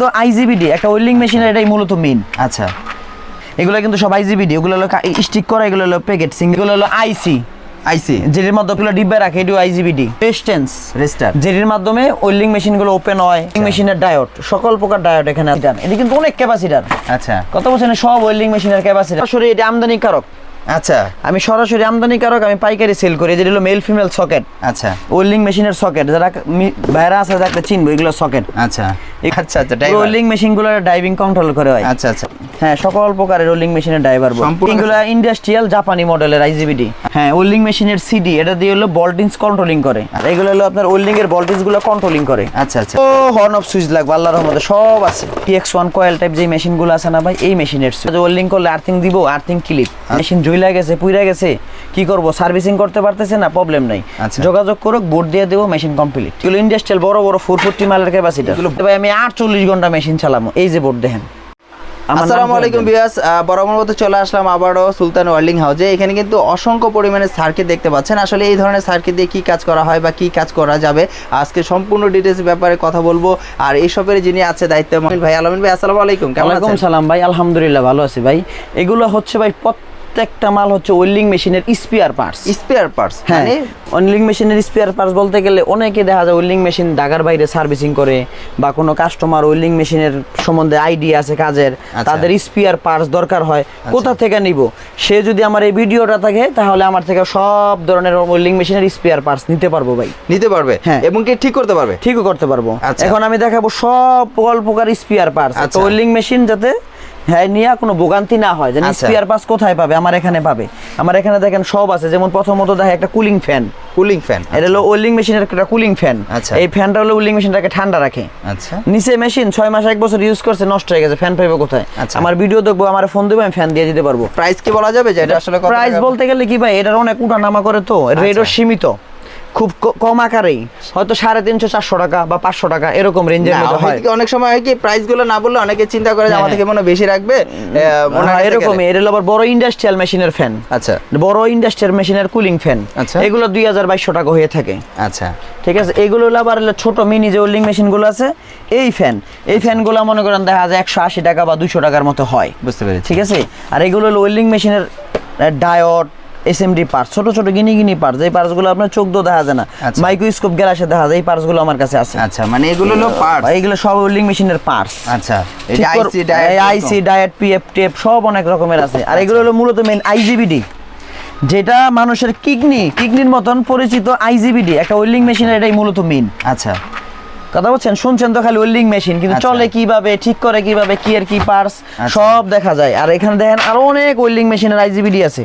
তো আইজিবিডি একটা ওয়েল্ডিং মেশিনের এটাই মূলত মেইন আচ্ছা। এগুলো কিন্তু সব আইজিবিডি ওগুলো হলো স্টিক করা এগুলো হলো প্যাকেট এগুলো হলো আইসি আইসি মাধ্যমে এগুলো ডিব্বা রাখে এটিও আইজিবিডি রেজিস্টার যেটির মাধ্যমে ওয়েল্ডিং মেশিনগুলো ওপেন হয় মেশিনের ডায়োড সকল প্রকার ডায়োড এখানে এটা কিন্তু অনেক ক্যাপাসিটার আচ্ছা। কত বলছেন সব ওয়েল্ডিং মেশিনের ক্যাপাসিটি সরাসরি এটা আমদানিকারক। আচ্ছা। আমি সরাসরি আমদানিকারক আমি পাইকারি সেল করি যেটা হলো মেল ফিমেল সকেট আচ্ছা। ওয়েল্ডিং মেশিনের সকেট যারা বাইরে আছে যাকে চিনবো এগুলো সকেট আচ্ছা। আচ্ছা আচ্ছা। রোলিং মেশিনগুলো ড্রাইভিং কন্ট্রোল করে হয়। আচ্ছা আচ্ছা। হ্যাঁ সকল প্রকারের রোলিং মেশিনের ড্রাইভার এগুলো ইন্ডাস্ট্রিয়াল জাপানি মডেলের আইজিবিডি হ্যাঁ ওয়েল্ডিং মেশিনের সিডি এটা দিয়ে হলো ভোল্টেজ কন্ট্রোলিং করে। আর এগুলো হলো আপনার ওয়েল্ডিং এর ভোল্টেজগুলো কন্ট্রোলিং করে। আচ্ছা আচ্ছা। ও হর্ন অফ সুইচ লাগবে আল্লাহর রহমতে সব আছে। পিএক্স ওয়ান কয়েল টাইপ যে মেশিনগুলো আছে না ভাই এই মেশিনের ওয়েল্ডিং করলে আর্থিং দিব আর্থিং ক্লিপ মেশিন জুইলা গেছে পুইরা গেছে কি করব? সার্ভিসিং করতে পারতেছে না প্রবলেম নাই। আচ্ছা। যোগাযোগ করুক বোর্ড দিয়ে দেবো মেশিন কমপ্লিট এগুলো ইন্ডাস্ট্রিয়াল বড় বড় ফোর ফোরটি মাইলের ক্যাপাসিটি ভাই আমি আটচল্লিশ ঘণ্টা মেশিন চালামো এই যে বোর্ড দেখেন। আসসালামু আলাইকুম বিয়াস বরাবর মতো চলে আসলাম আবারও সুলতান ওয়েল্ডিং হাউসে। এখানে কিন্তু অসংখ্য পরিমাণে সার্কিট দেখতে পাচ্ছেন। আসলে এই ধরনের সার্কিট দিয়ে কি কাজ করা হয় বা কি কাজ করা যাবে আজকে সম্পূর্ণ ডিটেলস ব্যাপারে কথা বলব। আর এই সবের যিনি আছে দায়িত্ব মহিন ভাই আলমিন ভাই আসসালামু আলাইকুম কেমন আছেন? সালাম ভাই আলহামদুলিল্লাহ ভালো আছি ভাই। এগুলো হচ্ছে ভাই প্রত্যেকটা মাল হচ্ছে ওয়েল্ডিং মেশিনের স্পিয়ার পার্টস স্পেয়ার পার্টস হ্যাঁ মানে? ওয়েল্ডিং মেশিনের স্পিয়ার পার্টস বলতে গেলে অনেকে দেখা যায় ওয়েল্ডিং মেশিন ঢাকার বাইরে সার্ভিসিং করে বা কোনো কাস্টমার ওয়েল্ডিং মেশিনের সম্বন্ধে আইডিয়া আছে কাজের আচ্ছা। তাদের স্পিয়ার পার্টস দরকার হয়। কোথা থেকে নিব? সে যদি আমার এই ভিডিওটা থাকে তাহলে আমার থেকে সব ধরনের ওয়েল্ডিং মেশিনের স্পিয়ার পার্টস নিতে পারব ভাই। নিতে পারবে? হ্যাঁ। এবং কি ঠিক করতে পারবে? ঠিকও করতে পারব। আচ্ছা। এখন আমি দেখাবো সব প্রকার স্পিয়ার পার্টস আচ্ছা। ওয়েল্ডিং মেশিন যাতে হ্যাঁ নিয়ে কোনো ভোগান্তি না হয়। যেন আচ্ছা। স্পিয়ার পার্টস কোথায় পাবে? আমার এখানে পাবে। আমার এখানে দেখেন সব আছে। যেমন প্রথমত দেখে একটা কুলিং ফ্যান কুলিং ফ্যান এটা হলো ওয়েল্ডিং মেশিনের একটা কুলিং ফ্যান আচ্ছা। এই ফ্যানটা হলো ওয়েল্ডিং মেশিনটাকে ঠান্ডা রাখে। আচ্ছা। নিচে মেশিন ছয় মাস এক বছর ইউজ করছে নষ্ট হয়ে গেছে। ফ্যান পাইবে কোথায়? আচ্ছা। আমার ভিডিও দেখব আমার ফোন দেবো আমি ফ্যান দিয়ে দিতে পারব। প্রাইস কি বলা যাবে যে এটা আসলে প্রাইস বলতে গেলে কি ভাই এটার অনেক উঠা নামা করে তো। রেটও আচ্ছা। সীমিত। খুব কম আকারেই। হয়তো সাড়ে তিনশো চারশো টাকা বা পাঁচশো টাকা এরকম রেঞ্জের মধ্যে হয়। অনেক সময় হয় কি প্রাইসগুলো না বললে অনেকে চিন্তা করে যে হ্যাঁ, আমার থেকে মনে বেশি রাখবে হ্যাঁ, এরকমই। এটা হলো আবার বড় ইন্ডাস্ট্রিয়াল মেশিনের ফ্যান আচ্ছা। বড় ইন্ডাস্ট্রিয়াল মেশিনের কুলিং ফ্যান আচ্ছা। এগুলো দুই হাজার বাইশশো টাকা হয়ে থাকে। আচ্ছা। ঠিক আছে? এগুলো হলো আবার ছোট মিনি যে ওয়েল্ডিং মেশিনগুলো আছে এই ফ্যান এই ফ্যানগুলো মনে করেন দেখা যায় একশো আশি টাকা বা দুশো টাকার মতো হয়। বুঝতে পেরেছি। ঠিক আছে? আর এগুলো হলো ওয়েল্ডিং মেশিনের ডায়ট এসএমডি পার্টস ছোট ছোট গিনি গিনি পার্টস এই পার্টসগুলো আপনার চোখ দিয়ে দেখা যায় না। আচ্ছা। মাইক্রোস্কোপ গ্যালাসে দেখা যায় এই পার্টসগুলো আমার কাছে আছে। আচ্ছা মানে এগুলো হলো পার্ট এইগুলো সব ওয়েল্ডিং মেশিনের পার্টস আচ্ছা এই IC IC diode PF tape সব অনেক রকমের আছে। আর এগুলো হলো মূলত মেন আইজিবিডি যেটা মানুষের কিডনি কিডনির মতন পরিচিত আইজিবিডি একটা ওয়েল্ডিং মেশিনের এটাই মূলত মেন আচ্ছা। কথা বলছেন? শুনছেন তো খালি ওয়েল্ডিং মেশিন কিন্তু আচ্ছা। চলে কীভাবে ঠিক করে কীভাবে কি এর কি পার্টস আচ্ছা। সব দেখা যায়। আর এখানে দেখেন আরও অনেক ওয়েল্ডিং মেশিনের আইজিবিডি আছে।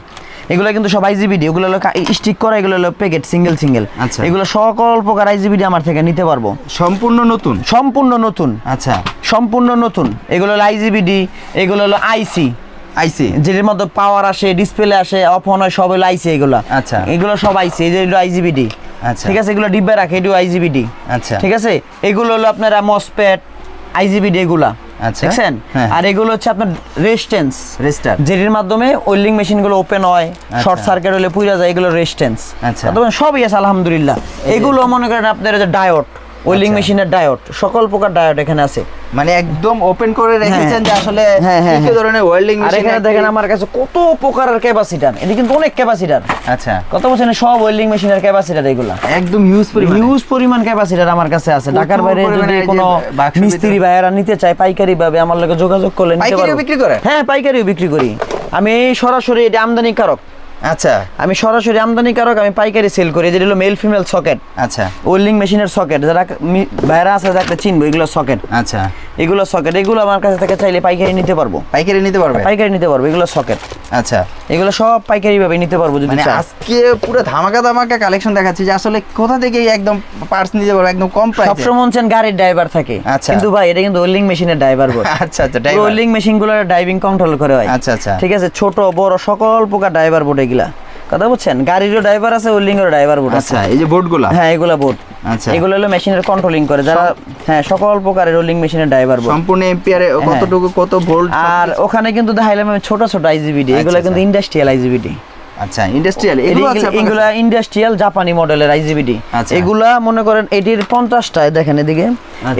এগুলো কিন্তু সব আইজিবিডি এগুলো হলো স্টিক করা এগুলো হলো প্যাকেট সিঙ্গেল সিঙ্গেল আচ্ছা। এগুলো সকল প্রকার আইজিবিডি আমার থেকে নিতে পারব। সম্পূর্ণ নতুন? সম্পূর্ণ নতুন। আচ্ছা। সম্পূর্ণ নতুন। এগুলো হলো আইজিবিডি এগুলো হলো আইসি আইসি যেটির মধ্যে পাওয়ার আসে ডিসপ্লে আসে অফ অন হয় সব হলো আইসি এগুলো। আচ্ছা। এগুলো সব আইসি এই যে আইজিবিডি। ঠিক আছে এগুলো ডিব্বা রাখে এটিও আইজিবিডি আচ্ছা। ঠিক আছে? এগুলো হলো আপনার মসপ্যাট আইজিবিডি এগুলা। আচ্ছা। দেখছেন? হ্যাঁ। আর এগুলো হচ্ছে আপনার রেস্টেন্স রেজিস্টার যেটির মাধ্যমে ওয়েল্ডিং মেশিনগুলো ওপেন হয় শর্ট সার্কিট হলে পুইরা যায় এগুলো রেস্টেন্স আচ্ছা। সবই আছে আলহামদুলিল্লাহ। এগুলো মনে করেন আপনার যে ডায়োড ওয়েল্ডিং আচ্ছা। মেশিনের ডায়োড সকল প্রকার ডায়োড এখানে আছে। মানে একদম ওপেন করে রেখেছেন যে আসলে হ্যাঁ, হ্যাঁ, কি হ্যাঁ। ধরনের ওয়েল্ডিং আর এখানে দেখেন আমার কাছে কত প্রকারের ক্যাপাসিটার এটা কিন্তু অনেক ক্যাপাসিটার আচ্ছা। কত বলছেন সব ওয়েল্ডিং মেশিনের ক্যাপাসিটার এগুলা। একদম হিউজ পরিমাণ। হিউজ পরিমাণ ক্যাপাসিটার আমার কাছে আছে। ঢাকার বাইরে যদি কোনো মিস্ত্রি ভাইয়েরা নিতে চায় পাইকারি ভাবে আমার লগে যোগাযোগ করলে নিতে পাইকারিও পারব বিক্রি করে? হ্যাঁ পাইকারিও বিক্রি করি। আমি সরাসরি এটা আমদানিকারক। আচ্ছা। আমি সরাসরি আমদানিকারক আমি পাইকারি সেল করি যেটা হলো মেল ফিমেল সকেট আচ্ছা। ওয়েল্ডিং মেশিনের সকেট যারা ভাইয়েরা আছে যাকে চিনবো এগুলো সকেট আচ্ছা। এগুলো সকেট এগুলো আমার কাছে থেকে চাইলে পাইকারি নিতে পারব। পাইকারি নিতে পারব? পাইকারি নিতে পারব এগুলো সকেট আচ্ছা। এগুলো সব পাইকারি ভাবে নিতে পারব যদি মানে আজকে পুরো ধামাকা ধামাকা কালেকশন দেখাচ্ছি যে আসলে কোথা থেকে একদম পার্টস নিতে পারব একদম কম প্রাইসে সবসময় মনছেন গাড়ির ড্রাইভার থাকে। আচ্ছা। কিন্তু ভাই এটা কিন্তু ওয়েল্ডিং মেশিনের ড্রাইভার বলে আচ্ছা আচ্ছা ড্রাইভার ওয়েল্ডিং মেশিনগুলো ড্রাইভিং কন্ট্রোল করে হয় আচ্ছা আচ্ছা। ঠিক আছে ছোট বড় সকল প্রকার ড্রাইভার বোর্ড এগুলা। কথা বুঝছেন? গাড়িরও ড্রাইভার আছে ওয়েল্ডিং এর ড্রাইভার বোর্ড আছে। আচ্ছা এই যে বোর্ডগুলো হ্যাঁ এগুলো বোর্ড আচ্ছা। এগুলো হলো মেশিনের কন্ট্রোলিং করে। যারা হ্যাঁ সকল প্রকারের রোলিং মেশিনের ড্রাইভার বোর্ড সম্পূর্ণ এম্পিয়ারে কতটুকু কত ভোল্ট আর ওখানে কিন্তু দেখাইলাম আমি ছোট ছোট আইজিবিডি আচ্ছা, এগুলো কিন্তু আচ্ছা। ইন্ডাস্ট্রিয়াল আইজিবিডি আচ্ছা ইন্ডাস্ট্রিয়াল এগুলো এগুলা ইন্ডাস্ট্রিয়াল জাপানি মডেলের আইজিবিডি। এগুলা মনে করেন এটির পঞ্চাশটা দেখেন এদিকে।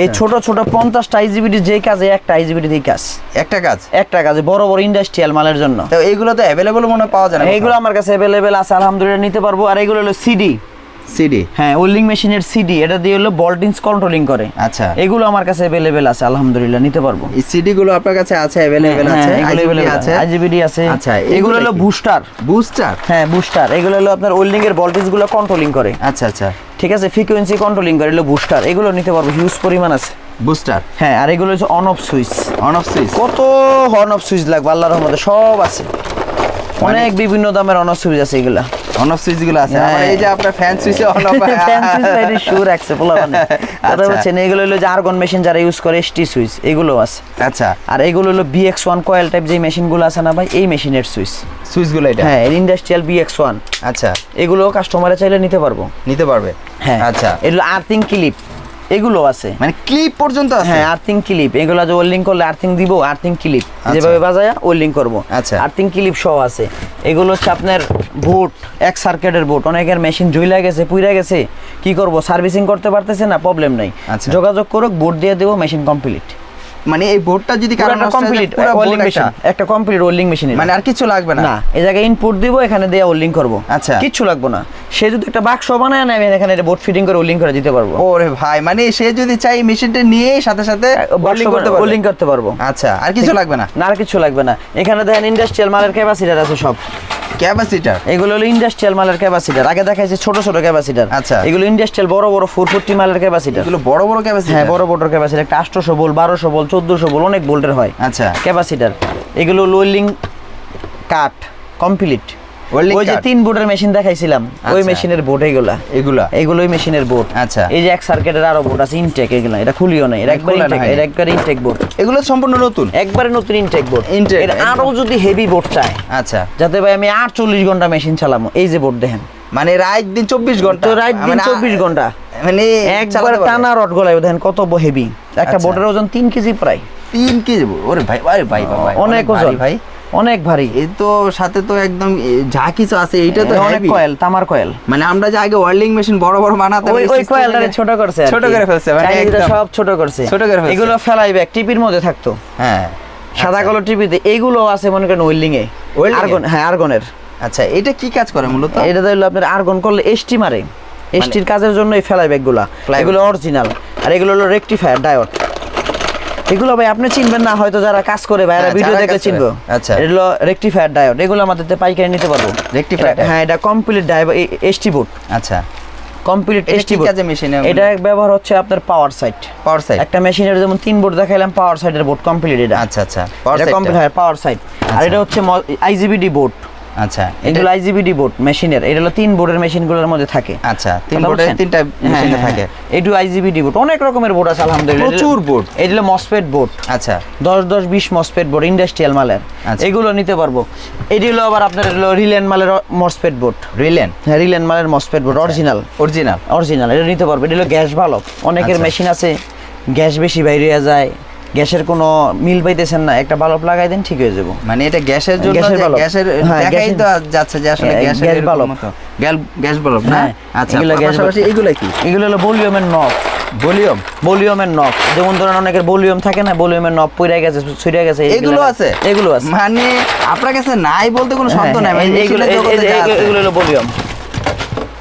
এই আচ্ছা। ছোট ছোট পঞ্চাশটা আইজিবিডি যে কাজে একটা আইজিবিডি দিয়ে কাজ। একটা কাজ? একটা কাজে বড় বড় ইন্ডাস্ট্রিয়াল মালের জন্য। তো এগুলো তো অ্যাভেলেবল মনে পাওয়া যায় না এইগুলো আমার কাছে অ্যাভেলেবল আছে আলহামদুলিল্লাহ নিতে পারব। আর এগুলো হলো সিডি সিডি হ্যাঁ ওয়েল্ডিং মেশিনের সিডি এটা দিয়ে হলো বল্টিংস কন্ট্রোলিং করে। আচ্ছা। এগুলো আমার কাছে অ্যাভেলেবেল আছে আলহামদুলিল্লাহ নিতে পারব। এই সিডি গুলো আপনার কাছে আছে অ্যাভেলেবেল হ্যাঁ, আছে? available আছে? IGBT আছে। আচ্ছা, এগুলো হলো বুস্টার বুস্টার হ্যাঁ বুস্টার এগুলো হলো আপনার ওয়েল্ডিং এর ভোল্টেজগুলো কন্ট্রোলিং করে। আচ্ছা আচ্ছা। ঠিক আছে ফ্রিকোয়েন্সি কন্ট্রোলিং করে এগুলো বুস্টার এগুলো নিতে পারব হিউজ পরিমাণ আছে। বুস্টার হ্যাঁ আর এগুলো হচ্ছে on off switch on off switch কত অন অফ সুইচ লাগবে আল্লাহর রহমতে সব আছে। মানে- অনেক বিভিন্ন দামের অন অফ সুইচ আছে এগুলা। অন অফ সুইচগুলো আছে। হ্যাঁ। আমার এই যে আপনার ফ্যান সুইচে অন অফ সুর রাখছে পোলা কথা আচ্ছা। বলছেন এগুলো হলো যে মেশিন যারা ইউজ করে এসটি সুইচ এগুলো আছে। আচ্ছা। আর এগুলো হলো বিএক্স ওয়ান কয়েল টাইপ যে মেশিনগুলো আছে না ভাই এই মেশিনের সুইচ সুইচগুলো এটা? হ্যাঁ ইন্ডাস্ট্রিয়াল বিএক্স ওয়ান আচ্ছা। এগুলো কাস্টমারে চাইলে নিতে পারব। নিতে পারবে? হ্যাঁ। আচ্ছা। এগুলো আর্থিং ক্লিপ এগুলো আছে। মানে ক্লিপ পর্যন্ত আছে? হ্যাঁ আর্থিং ক্লিপ এগুলো যে ওয়েল্ডিং করলে আর্থিং দিব আর্থিং ক্লিপ আচ্ছা। যেভাবে বাজায়া ওয়েল্ডিং করব। আচ্ছা। আর্থিং ক্লিপ সহ আছে। এগুলো হচ্ছে আপনার বোট এক সার্কেটের বোট অনেকের মেশিন জুইলা গেছে পুইরা গেছে। কি করব? সার্ভিসিং করতে পারতেছে না প্রবলেম নাই। আচ্ছা। যোগাযোগ করুক বোট দিয়ে দেবো মেশিন কমপ্লিট মানে এই বোর্ডটা যদি কারও নষ্ট কমপ্লিট ওয়েল্ডিং মেশিন একটা। কমপ্লিট ওয়েল্ডিং মেশিন মানে আর কিছু লাগবে না। না এই জায়গায় ইনপুট দিব এখানে দিয়ে ওয়েল্ডিং করব। আচ্ছা। কিচ্ছু লাগবে না। সে যদি একটা বাক্স বানায় না আমি এখানে বোট ফিটিং করে ওয়েল্ডিং করে দিতে পারব। ওরে ভাই মানে সে যদি চাই মেশিনটা নিয়ে সাথে সাথে বাক্স করতে পারবে। ওয়েল্ডিং করতে পারব। আচ্ছা আর কিছু লাগবে না? না আর কিছু লাগবে না। এখানে দেখেন ইন্ডাস্ট্রিয়াল মালের ক্যাপাসিটার আছে সব। ক্যাপাসিটার এগুলো হলো ইন্ডাস্ট্রিয়াল মালের ক্যাপাসিটার আগে দেখাইছে ছোট ছোট ক্যাপাসিটার আচ্ছা। এগুলো ইন্ডাস্ট্রিয়াল বড় বড় ফোর ফোরটি মালের ক্যাপাসিটার এগুলো বড় বড় ক্যাপাসিটার হ্যাঁ বড় বড় ক্যাপাসিটার একটা আটশোশো বল বারোশো বল চোদ্দশো বল অনেক ভোল্টের হয়। আচ্ছা। ক্যাপাসিটার। এগুলো লোলিং কাট কমপ্লিট ওই যে তিন বোর্ডের মেশিন দেখাইছিলাম ওই আচ্ছা। মেশিনের বোর্ড এগুলা। এগুলা? এইগুলোই মেশিনের বোর্ড আচ্ছা। এই যে এক সার্কিটের আরও বোর্ড আছে ইনটেক এগুলা। এটা খুলিও না এটা একবার ইনটেক এটা একবার ইনটেক বোর্ড এগুলো সম্পূর্ণ নতুন? একবারে নতুন ইনটেক বোর্ড এটা আরও যদি হেভি বোর্ড চায় আচ্ছা। যাতে ভাই আমি আটচল্লিশ ঘণ্টা মেশিন চালামো। এই যে বোর্ড দেখেন। মানে রাত দিন চব্বিশ ঘণ্টা? তো রাত দিন মানে আ- চব্বিশ ঘণ্টা। মানে একবার টানা রড গলায় দেখেন কত হেভি একটা আচ্ছা। বোর্ডের ওজন তিন কেজি প্রায়। তিন কেজি ওরে ভাই আরে ভাই ভাই অনেক ওজন। ভাই। অনেক ভারী। এই তো সাথে তো একদম যা কিছু আছে এইটা তো অনেক কয়েল তামার কয়েল মানে আমরা যে আগে ওয়েল্ডিং মেশিন বড় বড় বানাতাম ওই ওই কয়েলটারে ছোট করছে ছোট করে ফেলছে মানে একদম- সব ছোট করছে। ছোট করে ফেলছে। এগুলো ফেলাই ব্যাগ টিপির মধ্যে থাকতো। হ্যাঁ সাদা আচ্ছা। কালো টিপিতে এইগুলো আছে মনে করেন ওয়েল্ডিং এ? আর্গন হ্যাঁ আর্গনের আচ্ছা এটা কি কাজ করে মূলত? এটা হলো আপনার আর্গন করলে এসটি মারে। এসটির কাজের জন্য এই ফেলাই ব্যাগগুলা। এগুলো অরিজিনাল আর এগুলো হলো রেকটিফায়ার ডায়োড এগুলো ভাই আপনি চিনবেন না হয়তো যারা কাজ করে হ্যাঁ, ভিডিও কাজ করে। চিনবো আচ্ছা। এটা হলো রেকটিফায়ার ডায়োড এগুলো আমাদের পাইকারি নিতে পারব। এটা- হ্যাঁ এটা কমপ্লিট ডায়োড এসটি বোর্ড আচ্ছা। কমপ্লিট এসটি বোর্ড কাজে মেশিনে এটা ব্যবহার হচ্ছে আপনার পাওয়ার সাইট পাওয়ার সাইড একটা মেশিনের যেমন তিন বোর্ড দেখাইলাম পাওয়ার সাইডের বোর্ড কমপ্লিট এটা। আচ্ছা আচ্ছা। এটা কমপ্লিট হয় পাওয়ার সাইড আর আচ্ছা। এটা হচ্ছে আইজিবিডি বোর্ড আচ্ছা এগুলো আইজিবিডি বোর্ড মেশিনের। এটা হলো তিন বোর্ডের মেশিনগুলোর মধ্যে থাকে। আচ্ছা তিন বোর্ডে বলছেন? তিনটা হ্যাঁ, মেশিনে হ্যাঁ, থাকে। হ্যাঁ। এটু আইজিবিডি বোর্ড অনেক রকমের বোর্ড আছে আলহামদুলিল্লাহ। প্রচুর board। এটা হলো মসপেট বোর্ড আচ্ছা। দশ দশ বিশ মসপেট বোর্ড ইন্ডাস্ট্রিয়াল মালের। আচ্ছা। এগুলো নিতে পারব। এটি হলো আবার আপনার হলো রিলেন মালের মসপেট বোর্ড রিলেন? হ্যাঁ রিলেন মালের MOSFET board original original original এটা নিতে পারবে। এটা হলো গ্যাস ভালো অনেকের আচ্ছা। মেশিন আছে গ্যাস বেশি বাইরে যায়। গ্যাসের কোনো মিল পাইতেছেন না একটা বাল্ব লাগাই দেন ঠিক হয়ে যাব। মানে এটা গ্যাসের জন্য গ্যাসের গ্যাসের হ্যাঁ, দেখাই তো যাচ্ছে যে আসলে হ্যাঁ, গ্যাসের গ্যাস বাল্ব। গ্যাল- গ্যাস বাল্ব না? হ্যাঁ, আচ্ছা এগুলো গ্যাস বাল্ব। এগুলো কি? এগুলো হলো ভলিউমের নব। ভলিউম? ভলিউমের নব। যেমন ধরেন অনেকের ভলিউম থাকে না ভলিউমের নব পইরা গেছে ছুড়ে গেছে এগুলো আছে? এগুলো আছে। মানে আপনার কাছে নাই বলতে কোনো শব্দ নাই? মানে এগুলো আছে। এগুলো হলো ভলিউম।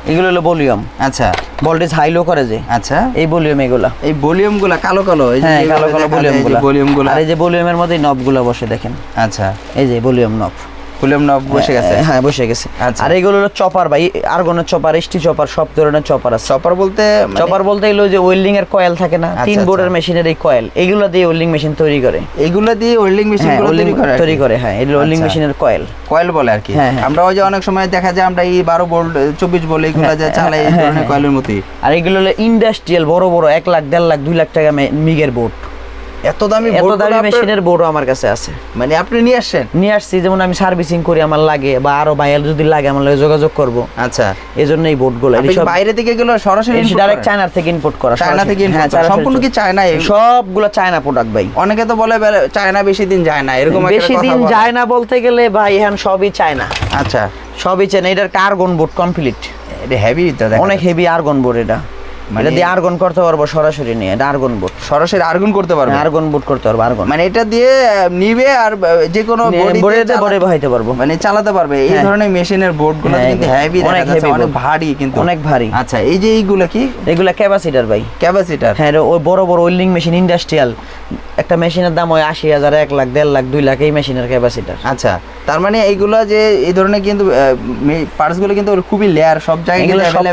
এগুলো হলো ভলিউম। আচ্ছা। ভোল্টেজ হাই লো করে যে। আচ্ছা। এই ভলিউম এগুলা। এই ভলিউমগুলা কালো কালো এই যে হ্যাঁ কালো কালো ভলিউমগুলো গুলা। ভলিউমগুলা। আর এই যে ভলিউমের মধ্যে নবগুলা বসে দেখেন। আচ্ছা। এই যে ভলিউম নব ভলিউম নব বসে গেছে হ্যাঁ বসে গেছে আচ্ছা। আর এগুলো হলো চপার ভাই আর্গনের চপার এসটি চপার সব ধরনের চপার আছে চপার বলতে মানে চপার বলতে এগুলো যে ওয়েল্ডিং এর কয়েল থাকে না আচ্ছা, তিন আচ্ছা। বোর্ডের মেশিনের এই কয়েল এগুলো দিয়ে ওয়েল্ডিং মেশিন তৈরি করে এইগুলো দিয়ে ওয়েল্ডিং মেশিন হ্যাঁ তৈরি করে তৈরি করে হ্যাঁ এগুলো ওয়েল্ডিং। মেশিনের কয়েল কয়েল বলে আর কি হ্যাঁ, হ্যাঁ। আমরা ওই যে অনেক সময় দেখা যায় আমরা এই বারো বোল্ট চব্বিশ বোল্ট এইগুলো যে হ্যাঁ, চালাই এই হ্যাঁ, ধরনের হ্যাঁ। কয়েলের মতোই আর এগুলো হলো ইন্ডাস্ট্রিয়াল বড় বড় এক লাখ দেড় লাখ দুই লাখ টাকা মিগের বোর্ড এত দামি এত দামি মেশিনের বোর্ডও আমার কাছে আছে। মানে আপনি নিয়ে আসছেন নিয়ে আসছি যেমন আমি সার্ভিসিং করি আমার লাগে বা আরও ভাইয়াল যদি লাগে আমার লাগে যোগাযোগ করব। আচ্ছা। এই জন্য এই বোর্ডগুলো কি বাইরে থেকে এগুলো সরাসরি ডাইরেক্ট চায়নার থেকে ইম্পোর্ট করা চায়না থেকে হ্যাঁ, সম্পূর্ণ কি চায়না সবগুলো চায়না প্রোডাক্ট ভাই। অনেকে তো বলে চায়না বেশি দিন যায় না এরকম বেশি দিন যায় না বলতে গেলে ভাই এখন সবই চায়না আচ্ছা। সবই চেন এটার আর্গন বোর্ড কমপ্লিট এটা হেভি তো অনেক হেভি আর্গন বোর্ড এটা। এটা দিয়ে আর্গন করতে পারব সরাসরি নিয়ে এটা আর্গন বোর্ড সরাসরি আর্গুন করতে পারবে? আর্গন বোর্ড করতে পারব আর্গন মানে এটা দিয়ে নিবে আর যে কোনো body বোর্ডে বহাইতে পারব। মানে চালাতে পারবে। এই হ্যাঁ। ধরনের মেশিনের বোর্ডগুলো হ্যাঁ, কিন্তু হেভি অনেক ভারী কিন্তু। অনেক ভারী। আচ্ছা এই যে এইগুলো কি? এগুলা ক্যাপাসিটার ভাই। ক্যাপাসিটার হ্যাঁ ওই বড় বড় ওয়েল্ডিং মেশিন ইন্ডাস্ট্রিয়াল একটা মেশিনের দাম ওই আশি হাজার এক লাখ দেড় লাখ দুই লাখ এই মেশিনের ক্যাপাসিটার আচ্ছা তার মানে এইগুলো যে এই ধরনের কিন্তু পার্টসগুলো কিন্তু খুবই লেয়ার সব জায়গায়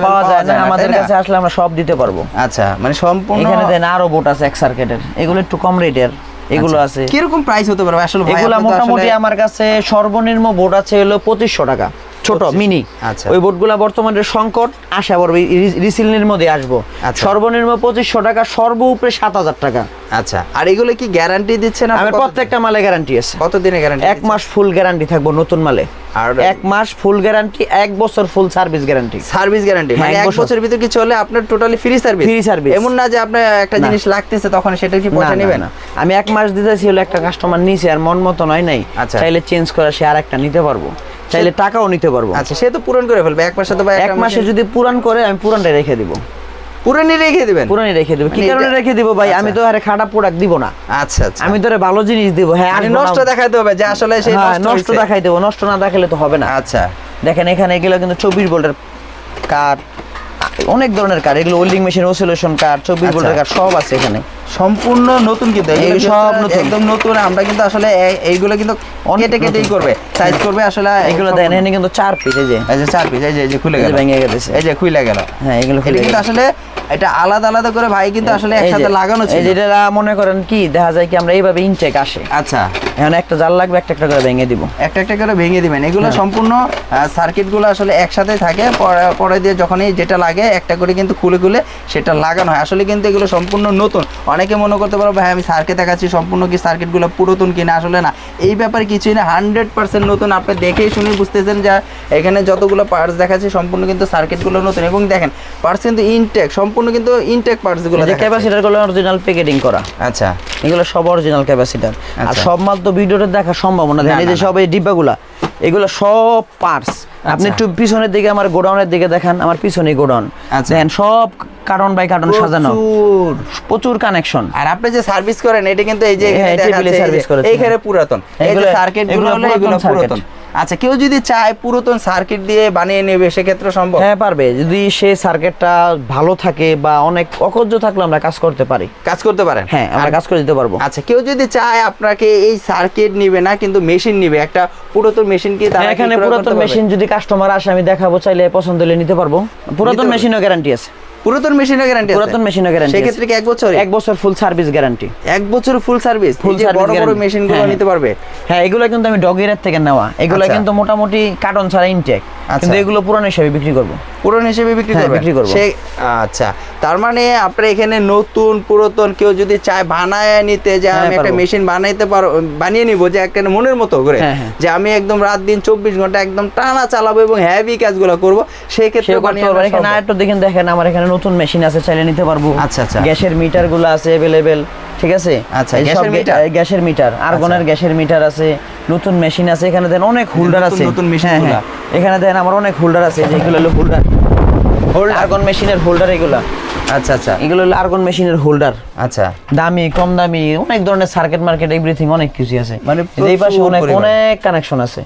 পাওয়া যায় না। আমাদের কাছে আসলে আমরা সব দিতে পারব। আচ্ছা মানে সম্পূর্ণ এখানে দেন আরও বোট আছে এক সার্কিটের এগুলো একটু কম রেটের এগুলো আছে। আচ্ছা। কীরকম প্রাইস হতে পারবে আসলে এগুলো এগুলা মোটামুটি আমার কাছে সর্বনিম্ন বোট আছে হলো পঁচিশশো টাকা। ছোট মিনি। আচ্ছা। ওই বোর্ডগুলা বর্তমানে সংকট আশা করবে রিসিলের মধ্যে আসব। আচ্ছা। সর্বনিম্ন পঁচিশশো টাকা সর্ব উপরে সাত হাজার টাকা। আচ্ছা আর এগুলো কি গ্যারান্টি দিচ্ছেন আপনি আমার প্রত্যেকটা মালে গ্যারান্টি আছে। কত দিনের গ্যারান্টি এক মাস ফুল গ্যারান্টি থাকব নতুন মালে। আর এক মাস ফুল গ্যারান্টি এক বছর full service guarantee service guarantee মানে এক বছরের ভিতর কি চলে আপনার totally free service Free service। এমন না যে আপনার একটা জিনিস লাগতেছে তখন সেটার কি পয়সা না, না। আমি এক মাস দিতেছি হলো একটা কাস্টমার নিয়েছে আর মন মতো নয় নাই। আচ্ছা। চাইলে চেঞ্জ করে সে আর একটা নিতে পারব। চাইলে টাকাও নিতে পারব। আচ্ছা সে তো পূরণ করে ফেলবে। এক মাসে তো এক মাসে যদি পূরণ করে আমি পুরানটা রেখে দিব। পুরানি রেখে দিবেন? পুরানি রেখে দিব। কি মানে কারণে রেখে দিব ভাই? আমি আচ্ছা। তো আরে খারাপ প্রোডাক্ট দিব না। আচ্ছা আচ্ছা। আমি তোরে ভালো জিনিস দিব। হ্যাঁ আমি নষ্ট দেখাইতে হবে যে আসলে সেই হ্যাঁ, নষ্ট দেখাই দেব নষ্ট না দেখালে তো হবে না। আচ্ছা। দেখেন এখানে গেলে কিন্তু চব্বিশ ভোল্টের কার অনেক ধরনের কার এগুলো ওয়েল্ডিং মেশিন ওসিলেশন কার চব্বিশ আচ্ছা। ভোল্টের কার সব আছে এখানে। সম্পূর্ণ নতুন কিন্তু এগুলো সব নতুন। একদম নতুন আমরা কিন্তু আসলে এইগুলো কিন্তু কেটে কেটেই করবে সাইজ করবে আসলে এগুলো দেখেন এখানে কিন্তু চার পিস এই যে। এই যে চার পিস এই যে এই যে খুলে গেল। ভেঙে গেছে। এই যে খুলে গেল। হ্যাঁ এগুলো খুলে কিন্তু আসলে এটা আলাদা আলাদা করে ভাই কিন্তু আসলে একসাথে লাগানো ছিল। যেটা মনে করেন কি দেখা যায় কি আমরা এইভাবে ইনটেক আসে। আচ্ছা। এখন একটা জাল লাগবে একটা একটা করে ভেঙে দিব। একটা একটা করে ভেঙে দিবেন। এগুলো হ্যাঁ। সম্পূর্ণ সার্কিটগুলো আসলে একসাথে থাকে। পরে- দিয়ে যখনই যেটা লাগে একটা করে কিন্তু খুলে খুলে সেটা লাগানো হয়। আসলে কিন্তু এগুলো সম্পূর্ণ নতুন। অনেকে মনে করতে পারো ভাই আমি সার্কিট দেখাচ্ছি সম্পূর্ণ কি সার্কিটগুলো পুরাতন কিনা? আসলে না। এই ব্যাপারে কিছুই না। হান্ড্রেড পার্সেন্ট নতুন। আপনি দেখেই শুনে বুঝতেছেন যে এখানে যতগুলো পার্টস দেখাচ্ছি সম্পূর্ণ কিন্তু সার্কিটগুলো নতুন। এবং দেখেন পার্টস কিন্তু ইনটেক সম্পূর্ণ কিন্তু ইনটেক পার্টসগুলো এই যে দেখাচ্ছে। ক্যাপাসিটারগুলো অরিজিনাল প্যাকেটিং করা। আচ্ছা। এগুলো সব অরিজিনাল ক্যাপাসিটার আর আচ্ছা। সব মাল তো ভিডিওটা দেখা সম্ভব না। দেখেন এই যে সব এই ডিব্বাগুলা এগুলো সব পার্টস আপনি আচ্ছা। একটু পিছনের দিকে আমার গোডাউনের দিকে দেখেন আমার পিছনে গোডাউন। আচ্ছা। দেখেন সব কার্টন বাই কার্টন সাজানো। প্রচুর। কানেকশন আর আপনি যে সার্ভিস করেন এটা কিন্তু এই যে হ্যাঁ, এখানে সার্ভিস করেন করেছে, এইখানে। পুরাতন। এই যে সার্কিটগুলো হলো এগুলো পুরাতন। আচ্ছা কেউ যদি চায় পুরাতন সার্কিট দিয়ে বানিয়ে নেবে সেক্ষেত্রে সম্ভব? হ্যাঁ পারবে। যদি সে সার্কিটটা ভালো থাকে বা অনেক অকজ্য থাকলে আমরা কাজ করতে পারি। কাজ করতে পারেন? হ্যাঁ আমরা কাজ করে দিতে পারব। আচ্ছা কেউ যদি চায় আপনাকে এই সার্কিট নিবে না কিন্তু মেশিন নিবে একটা পুরাতন মেশিন কি তারা এখানে পুরাতন মেশিন যদি কাস্টমার আসে আমি দেখাবো চাইলে পছন্দ হলে নিতে পারব। পুরাতন। মেশিনও গ্যারান্টি আছে। পুরাতন মেশিনের গ্যারান্টি পুরাতন মেশিনের গ্যারান্টি সেক্ষেত্রে কি এক বছর? এক বছর ফুল সার্ভিস গ্যারান্টি এক বছর ফুল সার্ভিস ফুল সার্ভিস বড় বড় মেশিনগুলো মেশিনগুলো হ্যাঁ, নিতে পারবে? হ্যাঁ এগুলো কিন্তু আমি ডগের থেকে নেওয়া। এগুলো আচ্ছা। কিন্তু মোটামুটি কার্টন ছাড়া ইনটেক। কিন্তু এগুলো পুরানো হিসেবে বিক্রি করব। পুরন হিসেবে বিক্রি হ্যাঁ, বিক্রি করব। সে আচ্ছা। তার মানে আপনার এখানে নতুন পুরাতন কেউ যদি চায় বানায় নিতে যে হ্যাঁ, আমি একটা মেশিন বানাইতে পারো বানিয়ে নিব যে একটা মনের মতো করে হ্যাঁ। যে আমি একদম রাত দিন চব্বিশ ঘণ্টা একদম টানা চালাবো এবং হেভি কাজগুলো করব সেই ক্ষেত্রে এখানে আরেকটু দেখেন দেখেন আমার এখানে নতুন মেশিন আছে চাইলে নিতে পারব। আচ্ছা, আচ্ছা। গ্যাসের মিটারগুলো আছে অ্যাভেলেবেল ঠিক আছে? আচ্ছা, গ্যাসের মিটার? এই গ্যাসের মিটার আর্গনের গ্যাসের মিটার আছে নতুন মেশিন আছে এখানে দেন অনেক হোল্ডার আছে। নতুন মেশিন হ্যাঁ, হ্যাঁ। এখানে দেন আমার অনেক হোল্ডার আছে যেগুলো হলো হোল্ডার। আর্গন মেশিনের হোল্ডার এগুলা। আচ্ছা আচ্ছা। এগুলো হলো আর্গন মেশিনের হোল্ডার আচ্ছা। দামি কম দামি অনেক ধরনের সার্কিট মার্কেট এভরিথিং অনেক কিছু আছে। মানে এই পাশে অনেক অনেক কানেকশন আছে।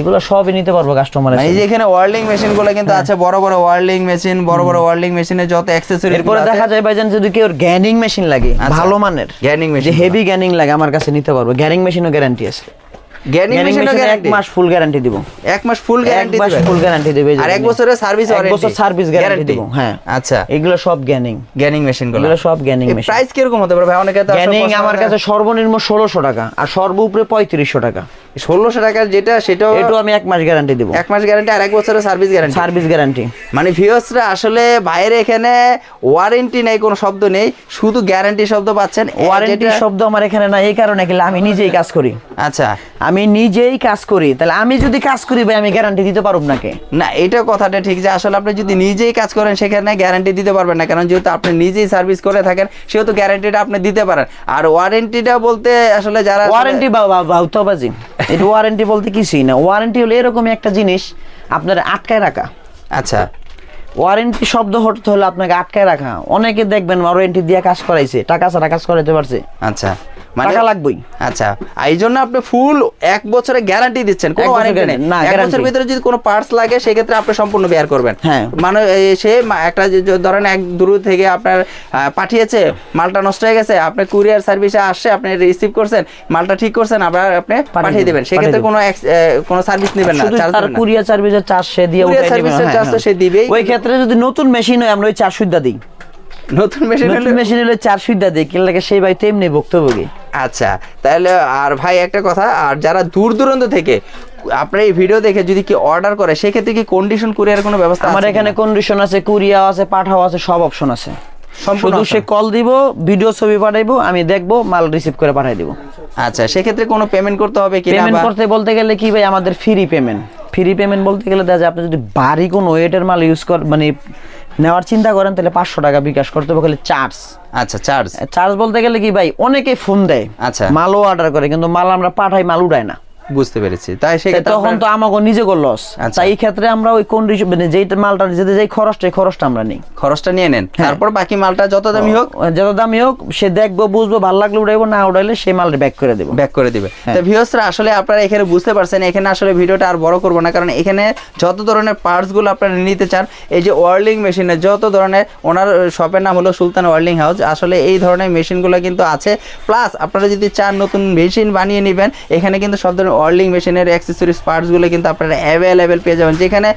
এগুলো সবই নিতে পারব কাস্টমার মানে এই যে এখানে ওয়ার্লিং মেশিনগুলো কিন্তু হ্যাঁ। আছে বড় বড় ওয়ার্লিং মেশিন বড় বড় ওয়ার্লিং মেশিনে যত অ্যাক্সেসরি এরপরে দেখা যায় ভাইজান যদি কেউ গ্যানিং মেশিন লাগে আচ্ছা। ভালো মানের গ্যানিং মেশিন হেভি গ্যানিং লাগে আমার কাছে নিতে পারব। গ্যানিং মেশিনও গ্যারান্টি আছে। গ্যানিং গ্যানিং এক মাস ফুল গ্যারান্টি দিব। এক মাস ফুল গ্যারান্টি মাস ফুল গ্যারান্টি দিবে আর এক বছরের সার্ভিস এক বছর সার্ভিস গ্যারান্টি দিব হ্যাঁ। আচ্ছা। এগুলো সব গ্যানিং গ্যানিং মেশিনগুলো। এগুলো সব গ্যানিং মেশিন প্রাইস কীরকম হতে পারে ভাই? অনেকে তো গ্যানিং আমার কাছে সর্বনিম্ন ষোলোশো টাকা আর সর্ব উপরে পঁয়ত্রিশশো টাকা। ষোলোশো টাকার যেটা সেটাও একটু আমি এক মাস গ্যারান্টি দিব। এক মাস গ্যারান্টি আর এক বছরের সার্ভিস গ্যারান্টি সার্ভিস গ্যারান্টি মানে ভিউয়ার্সরা আসলে বাইরে এখানে ওয়ারেন্টি নেই কোনো শব্দ নেই শুধু গ্যারান্টি শব্দ পাচ্ছেন। ওয়ারেন্টি শব্দ আমার এখানে না এই কারণে কি আমি নিজেই কাজ করি? আচ্ছা। আমি নিজেই কাজ করি তাহলে আমি যদি কাজ করি ভাই আমি গ্যারান্টি দিতে পারব নাকি? না এটা কথাটা ঠিক যে আসলে আপনি যদি নিজেই কাজ করেন সেখানে গ্যারান্টি দিতে পারবেন না কারণ যেহেতু আপনি নিজেই সার্ভিস করে থাকেন সেহেতু গ্যারান্টিটা আপনি দিতে পারেন। আর ওয়ারেন্টিটা বলতে আসলে যারা ওয়ারেন্টি বা ভাউতাবাজি এটা ওয়ারেন্টি বলতে কিছুই না। ওয়ারেন্টি হলো এরকমই একটা জিনিস আপনার আটকায় রাখা। আচ্ছা। ওয়ারেন্টি শব্দ হতে হলে আপনাকে আটকায় রাখা। অনেকে দেখবেন ওয়ারেন্টি দিয়ে কাজ করাইছে টাকা ছাড়া কাজ করাইতে পারছে। আচ্ছা। টাকা লাগবেই। আচ্ছা এই জন্য আপনি ফুল এক বছরের গ্যারান্টি দিচ্ছেন কোনো ওয়ারেন্টি নেই। না, এক বছরের ভিতরে যদি কোনো পার্টস লাগে আপনি সম্পূর্ণ বেয়ার করবেন। হ্যাঁ। মানে সে একটা ধরেন এক দূর থেকে আপনার পাঠিয়েছে মালটা নষ্ট হয়ে গেছে আপনি কুরিয়ার সার্ভিসে আসছে আপনি রিসিভ করছেন মালটা ঠিক করছেন আবার আপনি পাঠিয়ে দেবেন সেক্ষেত্রে কোনো কোনো সার্ভিস নেবেন না কুরিয়ার সার্ভিসের চার্জ সে দিয়ে Courier উঠাই দিবে, service এর হ্যাঁ, তো হ্যাঁ। সে দিবেই। ওই ক্ষেত্রে যদি নতুন মেশিন হয় আমরা ওই চার সুবিধা দিই। নতুন মেশিন নতুন মেশিন হলে চার সুবিধা দিই কিনলে সেই ভাই তেমনি ভুক্তভোগী আচ্ছা তাহলে আর ভাই একটা কথা আর যারা দূর দূরান্ত থেকে আপনার এই ভিডিও দেখে যদি কি অর্ডার করে সেক্ষেত্রে কি কন্ডিশন কুরিয়ার কোনো ব্যবস্থা আমার এখানে কন্ডিশন আছে কুরিয়া আছে পাঠাও আছে সব অপশন আছে। শুধু সে কল দিব ভিডিও ছবি পাঠাইবো আমি দেখব মাল রিসিভ করে পাঠাই দিব। আচ্ছা সেক্ষেত্রে কোনো পেমেন্ট করতে হবে কি পেমেন্ট করতে বলতে গেলে কি ভাই আমাদের ফ্রি পেমেন্ট ফ্রি পেমেন্ট বলতে গেলে দেখা যায় আপনি যদি ভারী কোনো ওয়েটের মাল ইউজ কর মানে নেওয়ার চিন্তা করেন তাহলে পাঁচশো টাকা বিকাশ করতে হবে খালি চার্জ আচ্ছা চার্জ চার্জ বলতে গেলে কি ভাই অনেকে ফোন দেয় আচ্ছা। মালও অর্ডার করে কিন্তু মাল আমরা পাঠাই মাল উড়ায় না। বুঝতে পেরেছি। তাই সেক্ষেত্রে তখন তো আমাকে নিজে লস আচ্ছা। তাই এই ক্ষেত্রে আমরা ওই কন্ডিশন মানে যেই মালটা যেতে যেই খরচটা খরচটা আমরা নেই। খরচটা নিয়ে নেন। হ্যাঁ। তারপর বাকি মালটা যত দামি হোক যত দামি হোক সে দেখব বুঝব ভালো লাগলে উড়াইবো না উড়াইলে সেই মালটা ব্যাক করে দেবো। ব্যাক করে দিবে। হ্যাঁ। তো ভিউয়ার্সরা আসলে আপনারা এখানে বুঝতে পারছেন এখানে আসলে ভিডিওটা আর বড় করব না কারণ এখানে যত ধরনের পার্টসগুলো আপনারা নিতে চান এই যে ওয়ার্লিং মেশিনে যত ধরনের ওনার শপের নাম হলো সুলতান ওয়ার্লিং হাউস আসলে এই ধরনের মেশিনগুলো কিন্তু আছে। প্লাস আপনারা যদি চান নতুন মেশিন বানিয়ে নেবেন এখানে কিন্তু সব ধরনের ওয়ার্লিং মেশিনের অ্যাক্সেসরিজ পার্টসগুলো কিন্তু আপনারা অ্যাভেলেবেল পেয়ে যাবেন। যেখানে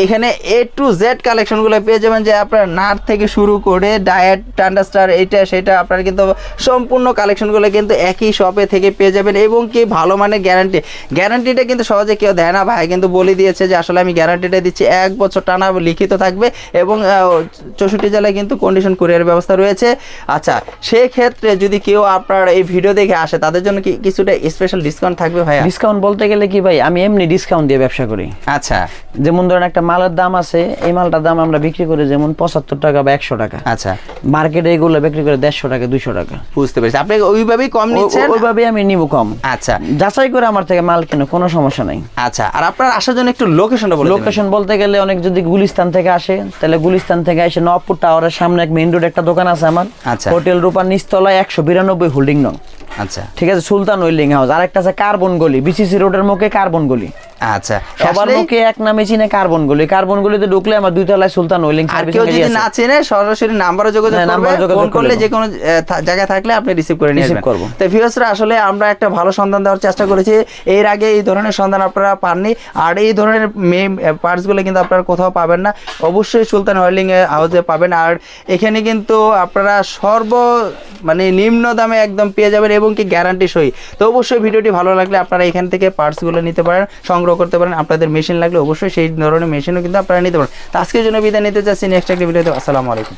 এইখানে এ টু জেড কালেকশনগুলো পেয়ে যাবেন যে আপনার নাট থেকে শুরু করে ডায়েট টান্ডাস্টার এইটা সেটা আপনারা কিন্তু সম্পূর্ণ কালেকশনগুলো কিন্তু একই শপে থেকে পেয়ে যাবেন এবং কি ভালো মানের গ্যারান্টি গ্যারান্টিটা কিন্তু সহজে কেউ দেয় না। ভাই কিন্তু বলে দিয়েছে যে আসলে আমি গ্যারান্টিটা দিচ্ছি। এক বছর টানা লিখিত থাকবে এবং চৌষট্টি জেলায় কিন্তু কন্ডিশন কুরিয়ার ব্যবস্থা রয়েছে। আচ্ছা সেক্ষেত্রে যদি কেউ আপনার এই ভিডিও দেখে আসে, তাদের জন্য কি কিছুটা স্পেশাল ডিসকাউন্ট থাকবে ভাইয়া? ডিসকাউন্ট বলতে গেলে কি ভাই আমি এমনি ডিসকাউন্ট দিয়ে ব্যবসা করি। আচ্ছা। যেমন ধরেন একটা মালের দাম আছে এই মালটার দাম আমরা বিক্রি করি যেমন পঁচাত্তর টাকা বা একশো টাকা। আচ্ছা। মার্কেটে এগুলো বিক্রি করে দেড়শো টাকা দুইশো টাকা। বুঝতে পেরেছি। আপনি ওইভাবেই কম নিচ্ছেন? ওইভাবে আমি নিব কম। আচ্ছা। যাচাই করে আমার থেকে মাল কেন কোনো সমস্যা নাই। আচ্ছা। আর আপনার আসার জন্য একটু লোকেশনটা বলে লোকেশন বলতে গেলে অনেক যদি গুলিস্তান থেকে আসে তাহলে গুলিস্তান থেকে এসে নবপুর টাওয়ারের সামনে এক মেইন রোড একটা দোকান আছে আমার। আচ্ছা। হোটেল রূপার নিচতলায় একশো বিরানব্বই হোল্ডিং নং আচ্ছা। ঠিক আছে, সুলতান ওয়েল্ডিং হাউস আর একটা আছে কার্বন গলি, বিসিসি রোডের মুখে কার্বন গলি। আচ্ছা সবার এক নামে চিনে কার্বন গলি। কার্বন গলিতে ঢুকলে আমার দুই তলায় সুলতান ওয়েল্ডিং আর কেউ যদি না চেনে সরাসরি নাম্বারে যোগাযোগ হ্যাঁ, করবে ফোন করলে করলে যে কোনো জায়গায় থাকলে আপনি রিসিভ করে নিয়ে আসবেন। তো ভিউয়ার্সরা আসলে আমরা একটা ভালো সন্ধান দেওয়ার চেষ্টা করেছি। এর আগে এই ধরনের সন্ধান আপনারা পাননি। আর এই ধরনের পার্টসগুলো কিন্তু আপনারা কোথাও পাবেন না। অবশ্যই সুলতান ওয়েল্ডিং হাউসে পাবেন। আর এখানে কিন্তু আপনারা সর্ব মানে নিম্ন দামে একদম পেয়ে যাবেন এবং কি গ্যারান্টি সই। তো অবশ্যই ভিডিওটি ভালো লাগলে আপনারা এখান থেকে পার্টসগুলো নিতে পারেন। সংগ্রহ করতে পারেন। আপনাদের মেশিন লাগলে অবশ্যই সেই ধরনের মেশিনও কিন্তু আপনারা নিতে পারেন। আজকের জন্য বিদায় নিতে চাচ্ছি। নেক্সট একটা ভিডিওতে আসসালামু আলাইকুম।